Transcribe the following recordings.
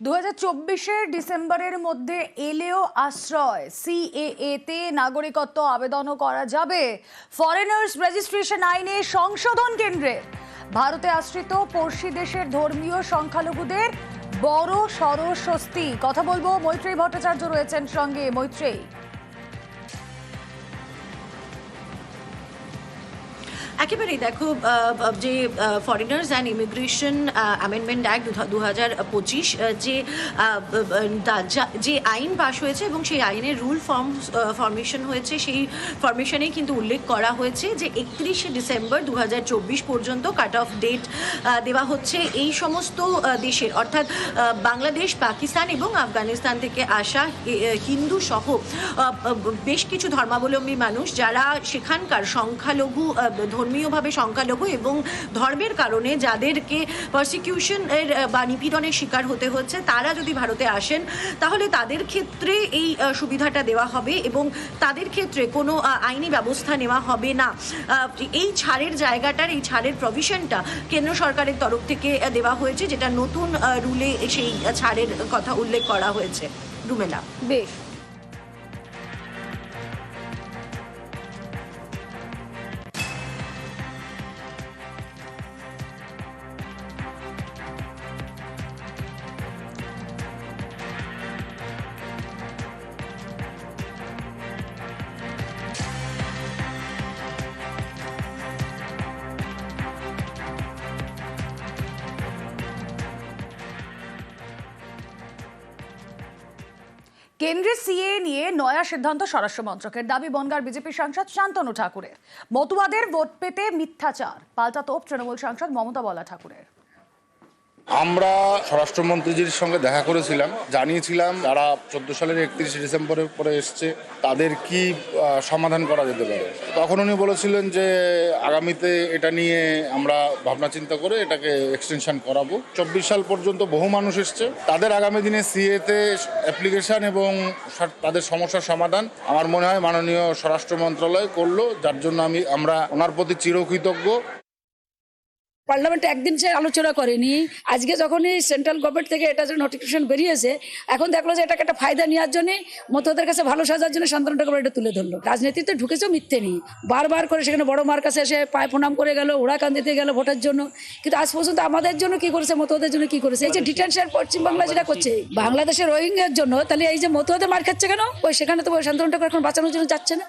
দু হাজার ডিসেম্বরের মধ্যে এলেও আশ্রয় সিএএ তে নাগরিকত্ব আবেদনও করা যাবে। ফরেনার্স রেজিস্ট্রেশন আইনে সংশোধন কেন্দ্রে ভারতে আশ্রিত পড়শি দেশের ধর্মীয় সংখ্যালঘুদের বড় সরস্বস্তি কথা বলব মৈত্রী ভট্টাচার্য রয়েছেন সঙ্গে মৈত্রী একেবারেই দেখো যে foreigners and immigration amendment act দু হাজার পঁচিশ যে যা- আইন পাশ হয়েছে এবং সেই আইনের রুল ফর্ম ফরমেশন হয়েছে, সেই ফরমেশনেই কিন্তু উল্লেখ করা হয়েছে যে একত্রিশে ডিসেম্বর দু হাজার চব্বিশ পর্যন্ত কাট অফ ডেট দেওয়া হচ্ছে এই সমস্ত দেশের। অর্থাৎ বাংলাদেশ, পাকিস্তান এবং আফগানিস্তান থেকে আসা হিন্দু সহ বেশ কিছু ধর্মাবলম্বী মানুষ যারা সেখানকার সংখ্যালঘু ধর্মীয়ভাবে সংখ্যালঘু এবং ধর্মের কারণে যাদেরকে পারসিকিউশন এর বা নিপীড়নের শিকার হতে হচ্ছে, তারা যদি ভারতে আসেন, তাহলে তাদের ক্ষেত্রে এই সুবিধাটা দেওয়া হবে এবং তাদের ক্ষেত্রে কোনো আইনি ব্যবস্থা নেওয়া হবে না। এই ছাড়ের জায়গাটার, এই ছাড়ের প্রভিশনটা কেন্দ্র সরকারের তরফ থেকে দেওয়া হয়েছে, যেটা নতুন রুলে সেই ছাড়ের কথা উল্লেখ করা হয়েছে। রুমেলা। বেশ। নয়া সিদ্ধান্ত স্বরাষ্ট্র মন্ত্রকের দাবি, বনগার বিজেপি সাংসদ শান্তনু ঠাকুরের। মতুয়াদের ভোট পেতে মিথ্যাচার, পাল্টা তোপ তৃণমূল সাংসদ মমতা বলা ঠাকুরের। আমরা স্বরাষ্ট্রমন্ত্রীজির সঙ্গে দেখা করেছিলাম, জানিয়েছিলাম যারা চোদ্দ সালের একত্রিশে ডিসেম্বরের পরে এসছে, তাদের কি সমাধান করা যেতে পারে। তখন উনি বলেছিলেন যে, আগামীতে এটা নিয়ে আমরা ভাবনা চিন্তা করে এটাকে এক্সটেনশন করাবো। চব্বিশ সাল পর্যন্ত বহু মানুষ এসছে। তাদের আগামী দিনে সিএতে অ্যাপ্লিকেশন এবং তাদের সমস্যার সমাধান আমার মনে হয় মাননীয় স্বরাষ্ট্র মন্ত্রণালয় করল, যার জন্য আমি, আমরা ওনার প্রতি চিরকৃতজ্ঞ। পার্লামেন্টে একদিন সে আলোচনা করেনি। আজকে যখনই সেন্ট্রাল গভর্নমেন্ট থেকে এটা যে নোটিফিকেশন বেরিয়েছে, এখন দেখল যে এটাকে একটা ফায়দা নেওয়ার জন্য মতদের কাছে ভালো সাজার জন্য শান্তনু ঠাকুর এটা তুলে ধরলো। রাজনীতিতে ঢুকেছেও মিথ্যে নেই। বারবার করে সেখানে বড় মার কাছে এসে পায়ে প্রণাম করে গেল ওরা কান্দিতে গেল ভোটের জন্য। কিন্তু আজ পর্যন্ত আমাদের জন্য কি করেছে মতদের জন্য কি করেছে? এই যে ডিটেনশন পশ্চিমবাংলা যেটা করছে, বাংলাদেশের রোহিঙ্গার জন্য, তাহলে এই যে মতদের মার খাচ্ছে কেন? ওই সেখানে তো ওই শান্তনু ঠাকুর এখন বাঁচানোর জন্য যাচ্ছে না।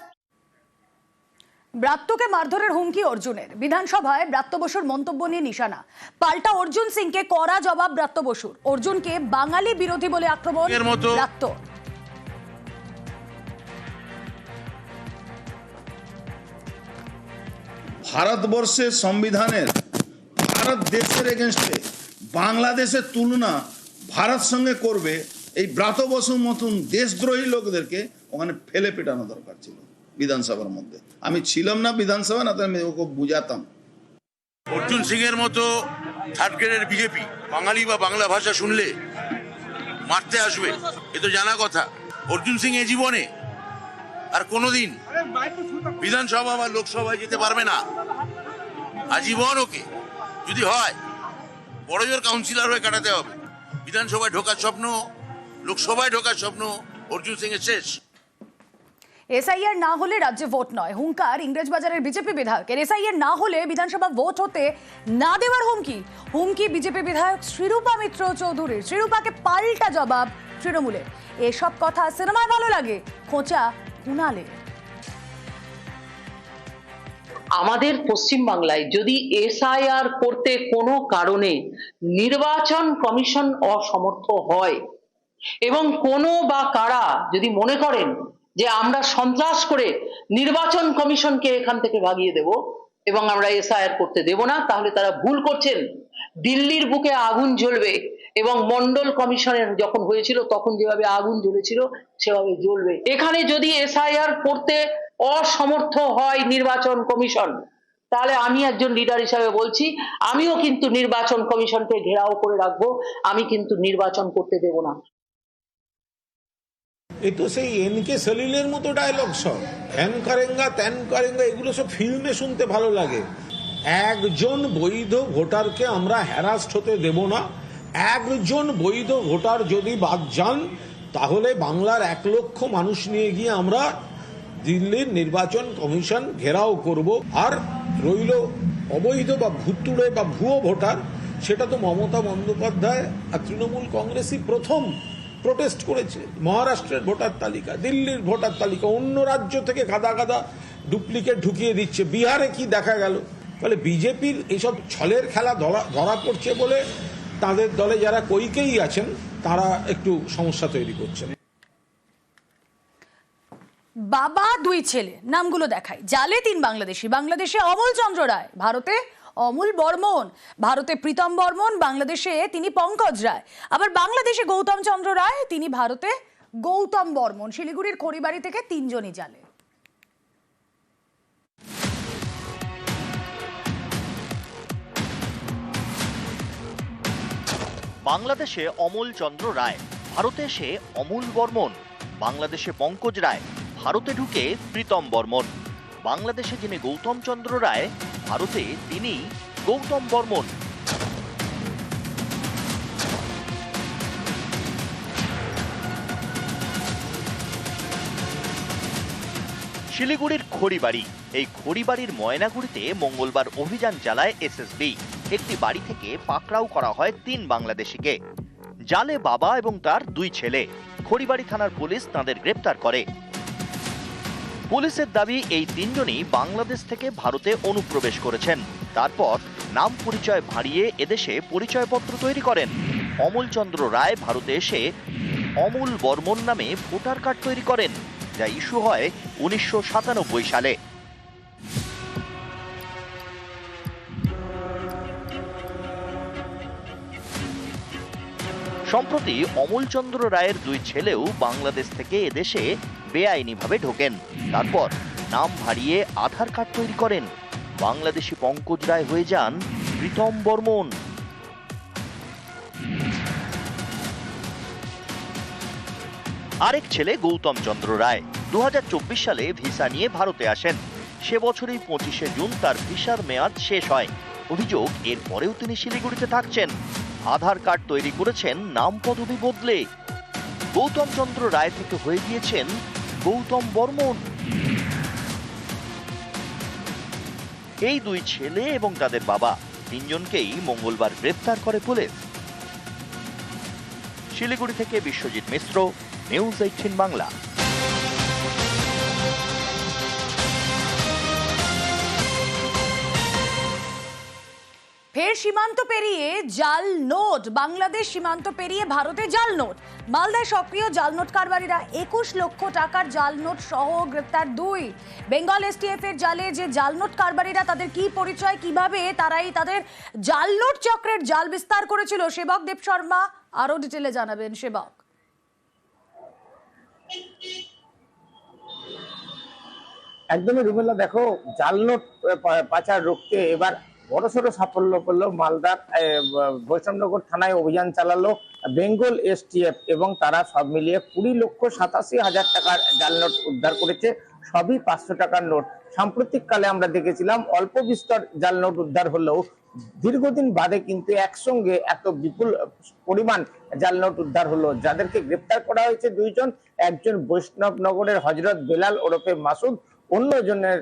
ব্রাত্যকে মারধরের হুমকি অর্জুনের। বিধানসভায় ব্রাত্য বসুর মন্তব্য নিয়ে নিশানা। পাল্টা অর্জুন সিংকে কড়া জবাব ব্রাত্য বসুর। অর্জুনকে বাঙালি বিরোধী বলে আক্রমণ ব্রাত্য। ভারতবর্ষের সংবিধানের ভারত দেশের এগেনস্টে বাংলাদেশের তুলনা ভারত সঙ্গে করবে এই ব্রাত বসুর মতন দেশদ্রোহী লোকদেরকে ওখানে ফেলে পেটানো দরকার ছিল। বিধানসভার মধ্যে। আমি ছিলাম না বিধানসভা না আমি ওকে বুঝাতাম। অর্জুন সিং এর মতো থার্ড গ্রেডের বিজেপি বাঙালি বা বাংলা ভাষা শুনলে মারতে আসবে, এ তো জানা কথা। অর্জুন সিং এ জীবনে আর কোনোদিন বিধানসভা বা লোকসভায় যেতে পারবে না। আজীবন ওকে, যদি হয়, বড় জোর কাউন্সিলর হয়ে কাটাতে হবে। বিধানসভায় ঢোকার স্বপ্ন, লোকসভায় ঢোকার স্বপ্ন অর্জুন সিং এর শেষ। এসআইআর না হলে রাজ্যে ভোট নয়। হুঙ্কার, ইংরেজবাজারের বিজেপি বিধায়কের এসআইআর না হলে বিধানসভা ভোট হতে না দেওয়ার হুমকি। হুমকি বিজেপি বিধায়ক শ্রীরূপা মিত্র চৌধুরীর। শ্রীরূপাকে পাল্টা জবাব তৃণমূলের। এসব কথা সিনেমায় ভালো লাগে। খোঁচা কুণালের। আমাদের পশ্চিমবাংলায় যদি এসআইআর করতে কোনো কারণে নির্বাচন কমিশন অসমর্থ হয়, এবং কোনো বা কারা যদি মনে করেন যে আমরা সন্ত্রাস করে নির্বাচন কমিশনকে এখান থেকে ভাগিয়ে দেব এবং আমরা এসআইআর করতে দেব না, তাহলে তারা ভুল করছেন। দিল্লির বুকে আগুন জ্বলবে এবং মন্ডল কমিশনের যখন হয়েছিল তখন যেভাবে আগুন জ্বলেছিল, সেভাবে জ্বলবে। এখানে যদি এসআইআর করতে অসমর্থ হয় নির্বাচন কমিশন, তাহলে আমি একজন লিডার হিসাবে বলছি, আমিও কিন্তু নির্বাচন কমিশনকে ঘেরাও করে রাখব, আমি কিন্তু নির্বাচন করতে দেব না। এ তো সেই এন কে সলিলের মতো ডায়লগ সব। হ্যান করেঙ্গা, ত্যান কারেঙ্গা, এগুলো সব ফিল্মে শুনতে ভালো লাগে। একজন বৈধ ভোটারকে আমরা হ্যারাস্ট হতে দেব না। একজন বৈধ ভোটার যদি বাদ যান, তাহলে বাংলার এক লক্ষ মানুষ নিয়ে গিয়ে আমরা দিল্লির নির্বাচন কমিশন ঘেরাও করব। আর রইল অবৈধ বা ভুতুড়ে বা ভুয়ো ভোটার, সেটা তো মমতা বন্দ্যোপাধ্যায় আর তৃণমূল কংগ্রেসই প্রথম প্রোটেস্ট করেছে। মহারাষ্ট্রের ভোটার তালিকা, দিল্লির ভোটার তালিকা, অন্য রাজ্য থেকে গাদা গাদা ডুপ্লিকেট ঢুকিয়ে দিচ্ছে। বিহারে কি দেখা গেল? ফলে বিজেপির এইসব ছলের খেলা ধরা ধরা পড়ছে বলে তাদের দলে যারা কৈকেই আছেন, তারা একটু সমস্যা তৈরি করছেন। বাবা, দুই ছেলে, নামগুলো দেখাই। জালে তিন বাংলাদেশি, বাংলাদেশে অমল চন্দ্র রায়, ভারতে অমল বর্মন। ভারতে প্রীতম বর্মন, বাংলাদেশে তিনি পঙ্কজ রায়। আবার বাংলাদেশে গৌতম চন্দ্র রায়, তিনি ভারতে গৌতম বর্মন। শিলিগুড়ির খড়িবাড়ি থেকে তিনজনই জালে বাংলাদেশে অমল চন্দ্র রায়, ভারতে এসে অমূল বর্মন। বাংলাদেশে পঙ্কজ রায়, ভারতে ঢুকে প্রীতম বর্মন। বাংলাদেশে যিনি গৌতম চন্দ্র রায় ভারতে তিনি গৌতম বর্মন। শিলিগুড়ির খড়িবাড়ি, এই খড়িবাড়ির ময়নাগুড়িতে মঙ্গলবার অভিযান চালায় এসএসবি। একটি বাড়ি থেকে পাকড়াও করা হয় তিন বাংলাদেশিকে। জালে বাবা এবং তার দুই ছেলে। খড়িবাড়ি থানার পুলিশ তাদের গ্রেপ্তার করে। পুলিশের দাবি, এই তিনজনই বাংলাদেশ থেকে ভারতে অনুপ্রবেশ করেছেন। তারপর নাম পরিচয় ভাঁড়িয়ে এদেশে পরিচয়পত্র তৈরি করেন। অমলচন্দ্র রায় ভারতে এসে অমূল বর্মন নামে ভোটার কার্ড তৈরি করেন, যা ইস্যু হয় উনিশশো সাতানব্বই সালে। সম্প্রতি অমলচন্দ্র রায়ের দুই ছেলেও বাংলাদেশ থেকে এদেশে বেআইনিভাবে ঢোকেন। তারপর নাম হারিয়ে আধার কার্ড তৈরি করেন। বাংলাদেশি পঙ্কজ রায় হয়ে যান প্রীতম বর্মন। আরেক ছেলে গৌতম চন্দ্র রায়। দু হাজার চব্বিশ সালে ভিসা নিয়ে ভারতে আসেন। সে বছরই পঁচিশে জুন তার ভিসার মেয়াদ শেষ হয়। অভিযোগ, এরপরেও তিনি শিলিগুড়িতে থাকছেন। আধার কার্ড তৈরি করেছেন নাম পদবি বদলে। গৌতম চন্দ্র রায় থেকে হয়ে গিয়েছেন গৌতম বর্মন। এই দুই ছেলে এবং তাদের বাবা তিনজনকেই মঙ্গলবার গ্রেফতার করে পুলিশ। শিলিগুড়ি থেকে বিশ্বজিৎ মিশ্র, নিউজ এইটিন বাংলা। ফের সীমান্ত পেরিয়ে জাল নোট, বাংলাদেশ সীমান্ত পেরিয়ে ভারতে জাল নোট। মালদায় সক্রিয় জাল নোট কারবারিরা একুশ লক্ষ টাকার জাল নোট সহ গ্রেপ্তার দুই। বেঙ্গল এসটিএফ এর জালে যে জাল নোট কারবারিরা তাদের কি পরিচয়, কীভাবে তারাই তাদের জাল নোট চক্রের জাল বিস্তার করেছিল? সেবক দেব শর্মা আরও ডিটেলে জানাবেন। সেবক। একদমই রুমেলা দেখো, জাল নোট পাচার রুখতে এবার বড়সড় সাফল্য করল মালদার বৈষ্ণবনগর থানায় অভিযান চালালো বেঙ্গল এসটিএফ এবং তারা সব মিলিয়ে কুড়ি লক্ষ সাতাশি হাজার টাকার জাল নোট উদ্ধার করেছে। সবই পাঁচশো টাকার নোট। সাম্প্রতিক কালে আমরা দেখেছিলাম অল্প বিস্তর জাল নোট উদ্ধার হলেও দীর্ঘদিন বাদে কিন্তু একসঙ্গে এত বিপুল পরিমাণ জাল নোট উদ্ধার হলো। যাদেরকে গ্রেপ্তার করা হয়েছে দুইজন, একজন বৈষ্ণবনগরের হজরত বেলাল ওরফে মাসুদ, অন্যজনের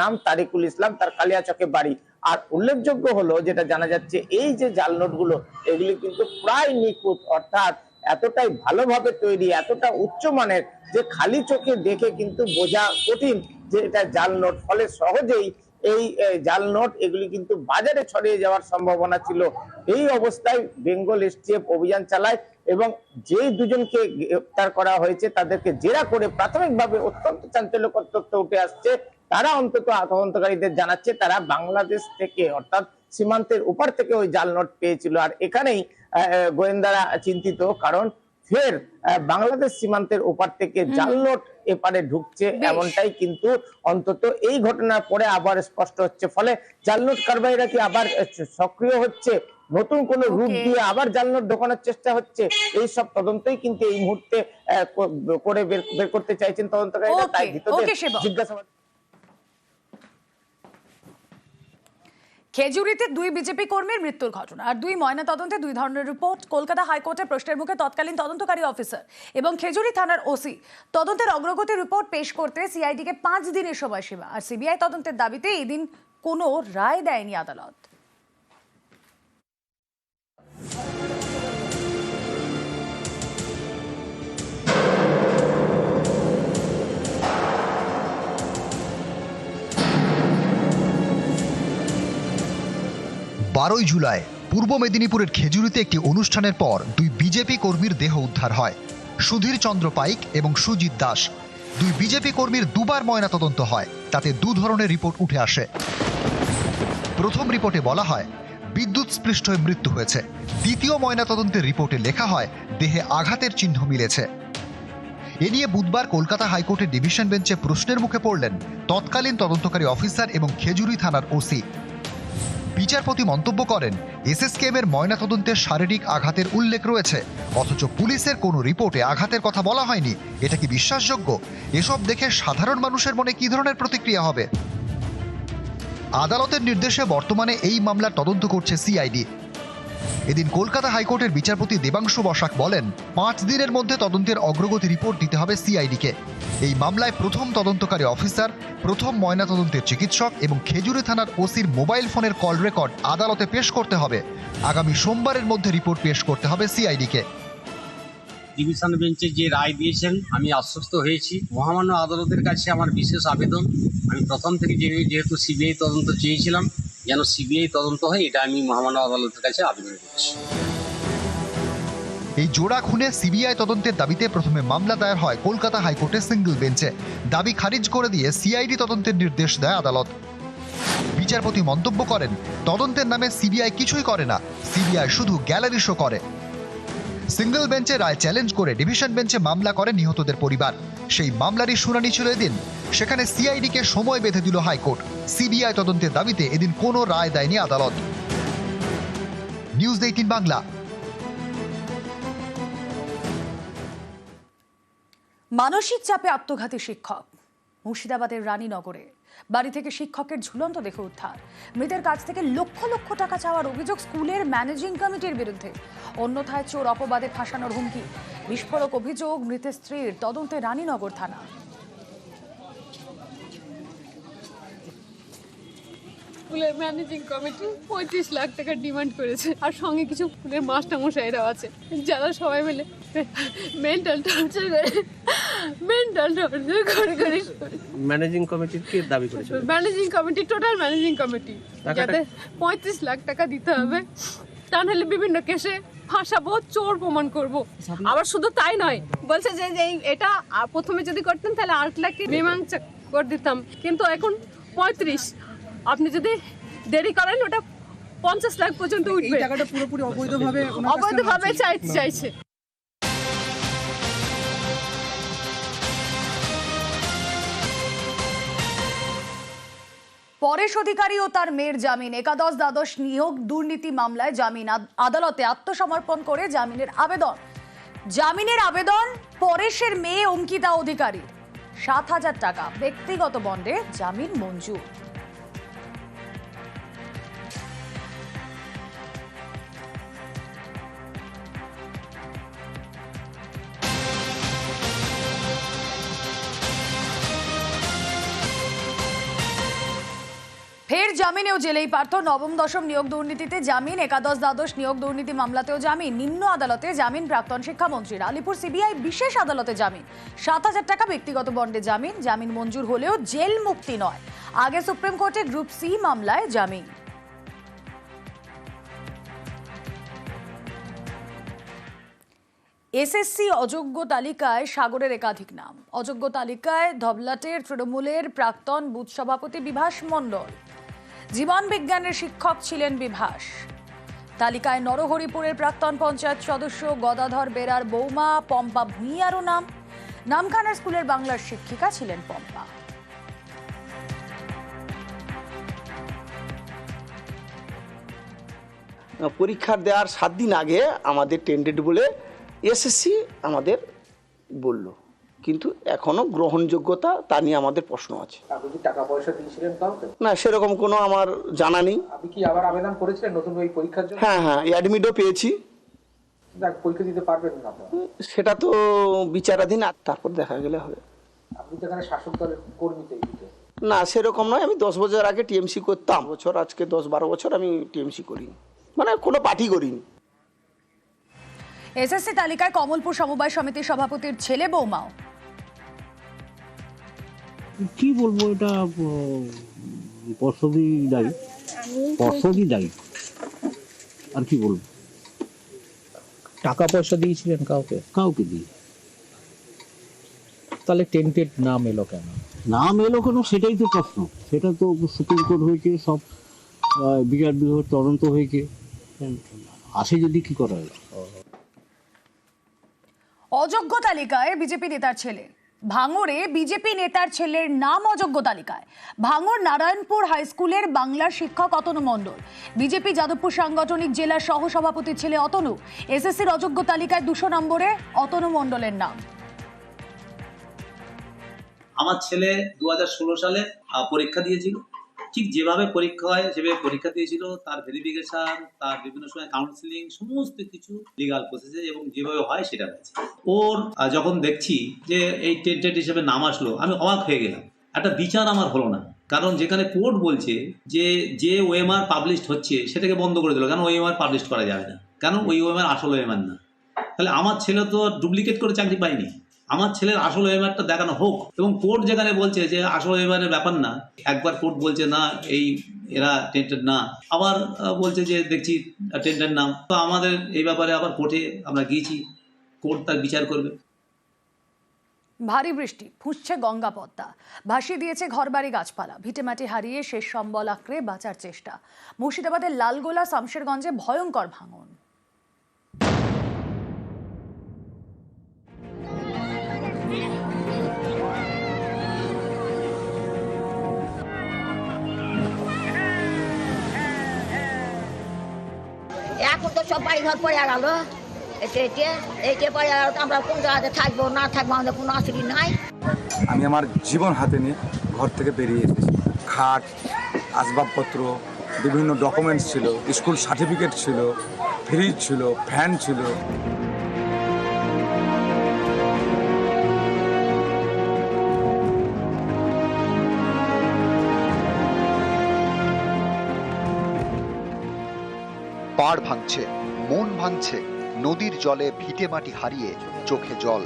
নাম তারিকুল ইসলাম, তার কালিয়াচকে বাড়ি। আর উল্লেখযোগ্য হলো যেটা জানা যাচ্ছে, এই যে জাল নোটগুলো, এগুলি কিন্তু প্রায় নিখুঁত, অর্থাৎ এতটাই ভালোভাবে তৈরি, এতটা উচ্চমানের যে খালি চোখে দেখে কিন্তু বোঝা কঠিন যে এটা জাল নোট। ফলে সহজেই এই জাল নোট, এগুলি কিন্তু বাজারে ছড়িয়ে যাওয়ার সম্ভাবনা ছিল। এই অবস্থায় বেঙ্গল এসটিএফ অভিযান চালায় এবং যে দুজনকে গ্রেপ্তার করা হয়েছে, তাদেরকে জেরা করে প্রাথমিকভাবে অত্যন্ত চাঞ্চল্যকর তথ্য উঠে আসছে। তারা অন্তত তদন্তকারীদের জানাচ্ছে তারা বাংলাদেশ থেকে অর্থাৎ সীমান্তের উপর থেকে ওই জাল নোট পেয়েছিল। আর এখানেই গোয়েন্দারা চিন্তিত কারণ ফের বাংলাদেশ সীমান্তের ওপার থেকে জাল নোট এপারে ঢুকছে এমনটাই কিন্তু অন্তত এই ঘটনার পরে আবার স্পষ্ট হচ্ছে। ফলে জাল নোট কারবারিরা কি আবার সক্রিয় হচ্ছে? নতুন কোন রূপ দিয়ে আবার জাল নোট ঢোকানোর চেষ্টা হচ্ছে? এই সব তদন্তই কিন্তু এই মুহূর্তে করে বের বের করতে চাইছেন তদন্তকারীরা। তাই ভিতরে জিজ্ঞাসাবাদ খেজুরিতে দুই বিজেপি কর্মীর মৃত্যুর ঘটনা আর দুই ময়না তদন্তে দুই ধরনের রিপোর্ট। কলকাতা হাইকোর্টে প্রশ্নের মুখে তৎকালীন তদন্তকারী অফিসার এবং খেজুরি থানার ওসি। তদন্তের অগ্রগতি রিপোর্ট পেশ করতে সিআইডিকে পাঁচ দিনের সময়সীমা আর সিবিআই তদন্তের দাবিতে এদিন কোনো রায় দেয়নি আদালত। বারোই জুলাই পূর্ব মেদিনীপুরের খেজুরিতে একটি অনুষ্ঠানের পর দুই বিজেপি কর্মীর দেহ উদ্ধার হয়। সুধীর চন্দ্র পাইক এবং সুজিত দাস। দুই বিজেপি কর্মীর দুবার ময়নাতদন্ত হয়। তাতে দু ধরনের রিপোর্ট উঠে আসে। প্রথম রিপোর্টে বলা হয়, বিদ্যুৎ স্পৃষ্ট হয়ে মৃত্যু হয়েছে। দ্বিতীয় ময়নাতদন্তের রিপোর্টে লেখা হয়, দেহে আঘাতের চিহ্ন মিলেছে। এ নিয়ে বুধবার কলকাতা হাইকোর্টের ডিভিশন বেঞ্চে প্রশ্নের মুখে পড়লেন তৎকালীন তদন্তকারী অফিসার এবং খেজুরি থানার ওসি। বিচারপতি মন্তব্য করেন এসএসকেএম এর ময়নাতদন্তের শারীরিক আঘাতের উল্লেখ রয়েছে। অথচ পুলিশের কোনো রিপোর্টে আঘাতের কথা বলা হয়নি। এটা কি বিশ্বাসযোগ্য? এসব দেখে সাধারণ মানুষের মনে কি ধরনের প্রতিক্রিয়া হবে? আদালতের নির্দেশে বর্তমানে এই মামলার তদন্ত করছে সিআইডি। এদিন কলকাতা হাইকোর্টের বিচারপতি দেবাংশু বসাক বলেন, পাঁচ দিনের মধ্যে তদন্তের অগ্রগতি রিপোর্ট দিতে হবে সিআইডিকে। এই মামলায় প্রথম তদন্তকারী অফিসার, প্রথম ময়নাতদন্তের চিকিৎসক এবং খেজুরি থানার ওসির মোবাইল ফোনের কল রেকর্ড আদালতে পেশ করতে হবে। আগামী সোমবারের মধ্যে রিপোর্ট পেশ করতে হবে সিআইডিকে। ডিভিশন বেঞ্চে যে রায় দিয়েছেন, আমি আশ্বস্ত হয়েছি। মহামান্য আদালতের কাছে আমার বিশেষ আবেদন। আমি প্রথম থেকে যেহেতু সিবিআই তদন্ত চেয়েছিলাম যেন সিবিআই তদন্ত হয়, এটা আমি মহামান্য আদালতের কাছে আবেদন করছি। এই জোড়া খুনে সিবিআই তদন্তের দাবিতে প্রথমে মামলা দায়ের হয় কলকাতা হাইকোর্টের সিঙ্গল বেঞ্চে। দাবি খারিজ করে দিয়ে সিআইডি তদন্তের নির্দেশ দেয় আদালত। বিচারপতি মন্তব্য করেন, তদন্তের নামে সিবিআই কিছুই করে না, সিবিআই শুধু গ্যালারি শো করে। সিঙ্গল বেঞ্চে রায় চ্যালেঞ্জ করে ডিভিশন বেঞ্চে মামলা করে নিহতদের পরিবার। সেই মামলারই শুনানি ছিল এদিন। সেখানে সিআইডিকে সময় বেঁধে দিল হাইকোর্ট। সিবিআই তদন্তের দাবিতে এদিন কোনো রায় দেয়নি আদালত। News eighteen Bangla. মানসিক চাপে আত্মঘাতী শিক্ষক। মুর্শিদাবাদের রানীনগরে। বাড়ি থেকে শিক্ষকের ঝুলন্ত দেহ উদ্ধার। মৃতের কাছ থেকে লক্ষ লক্ষ টাকা চাওয়ার অভিযোগ স্কুলের ম্যানেজিং কমিটির বিরুদ্ধে। অন্যথায় চোর অপবাদে ফাঁসানোর হুমকি। বিস্ফোরক অভিযোগ মৃতের স্ত্রীর। তদন্তে রানীনগর থানা। স্কুলের ম্যানেজিং কমিটি পঁয়ত্রিশ লাখ টাকার ডিমান্ড করেছে। আর সঙ্গে কিছু স্কুলের মাস্টারমশাইরাও আছে। যারা সবাই মিলে মেন্টাল টর্চার করে মেন্টাল টর্চার করে করে। ম্যানেজিং কমিটির কি দাবি করেছে? Managing committee total managing committee. যাতে পঁয়ত্রিশ লাখ টাকা দিতে হবে। তা নাহলে বিভিন্ন কেসে ফাঁসাবো চোর প্রমাণ করব। আবার শুধু তাই নয় বলছে যে যে এই- এটা প্রথমে যদি করতেন তাহলে আট লাখ মীমাংসা করে দিতাম। কিন্তু এখন পঁয়ত্রিশ। আপনি যদি দেরি করেন ওটা পঞ্চাশ লাখ পর্যন্ত উঠবে। টাকাটা পুরোপুরি অবৈধভাবে অবৈধভাবে চাইছে। পরেশ অধিকারী ও তার মেয়ের জামিন। একাদশ দ্বাদশ নিয়োগ দুর্নীতি মামলায় জামিন। আদ- আদালতে আত্মসমর্পণ করে জামিনের আবেদন। জামিনের আবেদন পরেশের মেয়ে অঙ্কিতা অধিকারী। সাত হাজার টাকা। ব্যক্তিগত বন্ডে জামিন মঞ্জুর। ফের জামিনেও জেলেই পার্থ। নবম, দশম নিয়োগ দুর্নীতিতে জামিন, একাদশ, দ্বাদশ নিয়োগ দুর্নীতি মামলাতেও জামিন, নিম্ন আদালতে জামিন প্রাক্তন শিক্ষামন্ত্রীর। আলিপুর সিবিআই বিশেষ আদালতে জামিন, সাত হাজার টাকা ব্যক্তিগত বন্ডে জামিন জামিন মঞ্জুর হলেও জেল মুক্তি নয়। আগে সুপ্রিম কোর্টে গ্রুপ সি মামলায় জামিন। এসএসসি অযোগ্য তালিকায় সাগরের একাধিক নাম। অযোগ্য তালিকায় ধবলাটের, তৃণমূলের প্রাক্তন বুথ সভাপতি বিভাস মণ্ডল। জীবন বিজ্ঞানের শিক্ষক ছিলেন বিভাস। তালিকায় নরহরিপুরের প্রাক্তন পঞ্চায়েত সদস্য গদাধর বেরার বৌমা, পম্পা ভূঁইয়ারও নাম। নামখানার স্কুলের বাংলার শিক্ষিকা ছিলেন পম্পা। পরীক্ষা দেওয়ার সাত দিন আগে আমাদের টেন্টেড বলে এসএসসি আমাদের বলল। কিন্তু এখনও গ্রহণযোগ্যতা তা নিয়ে আমাদের প্রশ্ন আছে। টাকা পয়সা দিয়েছিলেন না সেরকম কোনো আমার জানা নেই। আপনি কি আবার আবেদন করেছিলেন নতুন ওই পরীক্ষার জন্য? হ্যাঁ হ্যাঁ অ্যাডমিটও পেয়েছি। পরীক্ষা দিতে পারবেন না সেটা তো বিচারাধীন আর তারপর দেখা গেলে হবে। আপনি তো এখানে শাসক দলের কর্মী তো এই দিকে। না সেরকম নয় আমি দশ বছর আগে টিএমসি করতাম। বছর আজকে দশ বারো বছর আমি টিএমসি করিনি। মানে কোনো পার্টি করিনি। এসএসসি তালিকায় কমলপুর সমবায় সমিতির সভাপতির ছেলে বৌমাও। কি বলব এটা পর্ষদই দায়ী পর্ষদই দায়ী আর কি বলব? টাকা পয়সা দিয়েছিলেন কাউকে? কাউকে দিয়ে তাহলে টেন্টেড নাম এলো কেন? নাম এলো কেন সেটাই তো প্রশ্ন। সেটা তো সুপ্রিম কোর্ট হয়েছে সব বিচার বিভাগ তদন্ত হয়েছে। আসে যদি কি করা যায়। অযোগ্য তালিকায় বিজেপি নেতার ছেলে। ভাঙড়ে বিজেপি নেতার ছেলের নাম অযোগ্য তালিকায়। ভাঙড় নারায়ণপুর হাই স্কুলের বাংলা শিক্ষক অতনু মণ্ডল। বিজেপি যাদবপুর সাংগঠনিক জেলার সহসভাপতির ছেলে অতনু। এসএসসির অযোগ্য তালিকায় দুশো নম্বরে অতনু মণ্ডলের নাম। আমার ছেলে দু হাজার ষোলো সালে পরীক্ষা দিয়েছিল। ঠিক যেভাবে পরীক্ষা হয় সেভাবে পরীক্ষা দিয়েছিল, তার ভেরিফিকেশন তার বিভিন্ন সময় কাউন্সিলিং সমস্ত কিছু লিগাল প্রসেসে এবং যেভাবে হয় সেটা হয়েছে। ওর যখন দেখছি যে এই টেন্টেড হিসেবে নাম আসলো, আমি অবাক হয়ে গেলাম। একটা বিচার আমার হলো না। কারণ যেখানে কোর্ট বলছে যে যে ওএমআর পাবলিশড হচ্ছে, সেটাকে বন্ধ করে দিল। কেন ওএমআর পাবলিশ করা যাবে না? কেন ওই ওএমআর আসল ওএমআর না? তাহলে আমার ছেলে তো ডুপ্লিকেট করে চাকরি পায়নি। আমার ছেলের আসল ওয়েমারটা দেখানো হোক। এবং কোর্ট যেখানে বলছে যে আসল ওয়েমারের ব্যাপার না, একবার কোর্ট বলছে, না, এই এরা টেন্টেড না। আবার বলছে যে, দেখছি টেন্টেড নাম তো আমাদের এই ব্যাপারে আবার কোর্টে আমরা গিয়েছি, কোর্ট তার বিচার করবে। ভারী বৃষ্টি, ফুঁসছে গঙ্গা পদ্মা। ভাসিয়ে দিয়েছে ঘরবাড়ি গাছপালা, ভিটেমাটি হারিয়ে শেষ সম্বল আঁকড়ে বাঁচার চেষ্টা। মুর্শিদাবাদের লালগোলা, শামশেরগঞ্জে ভয়ঙ্কর ভাঙন। এখন তো সব বাড়ি ঘর পড়ে গেল আমরা কোন জায়গাতে থাকব, না থাকব, আমাদের কোনো নাই। আমি আমার জীবন হাতে নিয়ে ঘর থেকে বেরিয়ে এসেছি। খাট, আসবাবপত্র, বিভিন্ন ডকুমেন্টস ছিল স্কুল সার্টিফিকেট ছিল ফ্রিজ ছিল ফ্যান ছিল। পাড় ভাঙছে মন ভাঙছে নদীর জলে ভিটে মাটি হারিয়ে চোখে জল।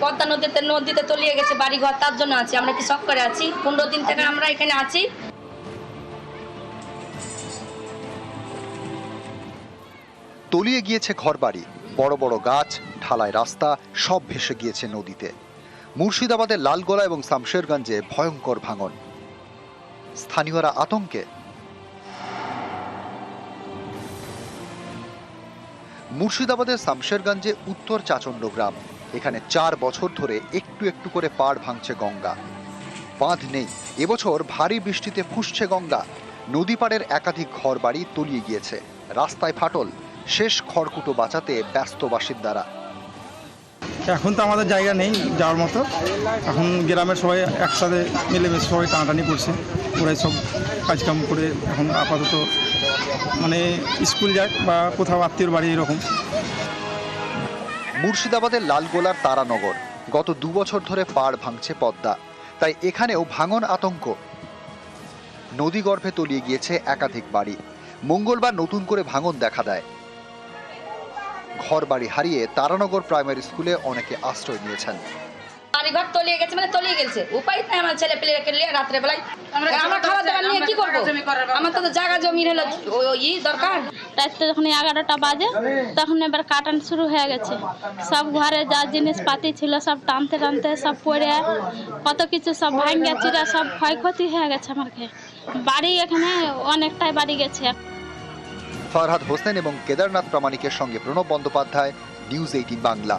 পদ্মা নদীতে নদীতে তলিয়ে গেছে তার জন্য আছি। আমরা কি শখ করে আছি? পনেরো দিন থেকে আমরা এখানে আছি। তলিয়ে গিয়েছে ঘরবাড়ি বড় বড় গাছ ঢালাই রাস্তা সব ভেসে গিয়েছে নদীতে। মুর্শিদাবাদের লালগোলা এবং শামশেরগঞ্জে ভয়ঙ্কর ভাঙন। স্থানীয়রা আতঙ্কে মুর্শিদাবাদের শামশেরগঞ্জে উত্তর চাচণ্ড গ্রাম। এখানে চার বছর ধরে একটু একটু করে পাড় ভাঙছে গঙ্গা। বাঁধ নেই। এবছর ভারী বৃষ্টিতে ফুসছে গঙ্গা। নদী পাড়ের একাধিক ঘর বাড়ি তলিয়ে গিয়েছে। রাস্তায় ফাটল। শেষ খড়কুটো বাঁচাতে ব্যস্ত বাসিন্দারা। এখন তো আমাদের জায়গা নেই যাওয়ার মতো। এখন গ্রামের সবাই একসাথে মিলেমিশে সবাই টানাটানি করছে। ওরাই সব কাজকাম করে এখন আপাতত মানে স্কুল যাক বা কোথাও আত্মীয়র বাড়ি, এরকম। মুর্শিদাবাদের লালগোলার তারানগর গত দু বছর ধরে পাড় ভাঙছে পদ্মা। তাই এখানেও ভাঙন আতঙ্ক। নদীগর্ভে তলিয়ে গিয়েছে একাধিক বাড়ি। মঙ্গলবার নতুন করে ভাঙন দেখা দেয়। ঘর বাড়ি হারিয়ে তারানগর প্রাইমারি স্কুলে অনেকে আশ্রয় নিয়েছেন। বাড়ি ঘর তলিয়ে গেছে মানে তলিয়ে গেছে। উপায় নাই আমার ছেলে পেলে নিয়ে রাত্রে বেলায় আমরা খাবার দাবার নিয়ে কি করব? আমার তো জায়গা জমি হলো ই দরকার। রাত্রে যখন এগারোটা বাজে তখন এবার কাটান শুরু হয়ে গেছে। সব ঘরে যা জিনিসপাতি ছিল সব টানতে টানতে সব পড়ে কত কিছু সব ভাঙ্গা চিরা সব ক্ষয়ক্ষতি হয়ে গেছে আমার বাড়ি এখানে অনেকটাই বাড়ি গেছে। ফরহাদ হোসেন এবং কেদারনাথ প্রামাণিকের সঙ্গে প্রণব বন্দ্যোপাধ্যায় নিউজ এইটিন বাংলা।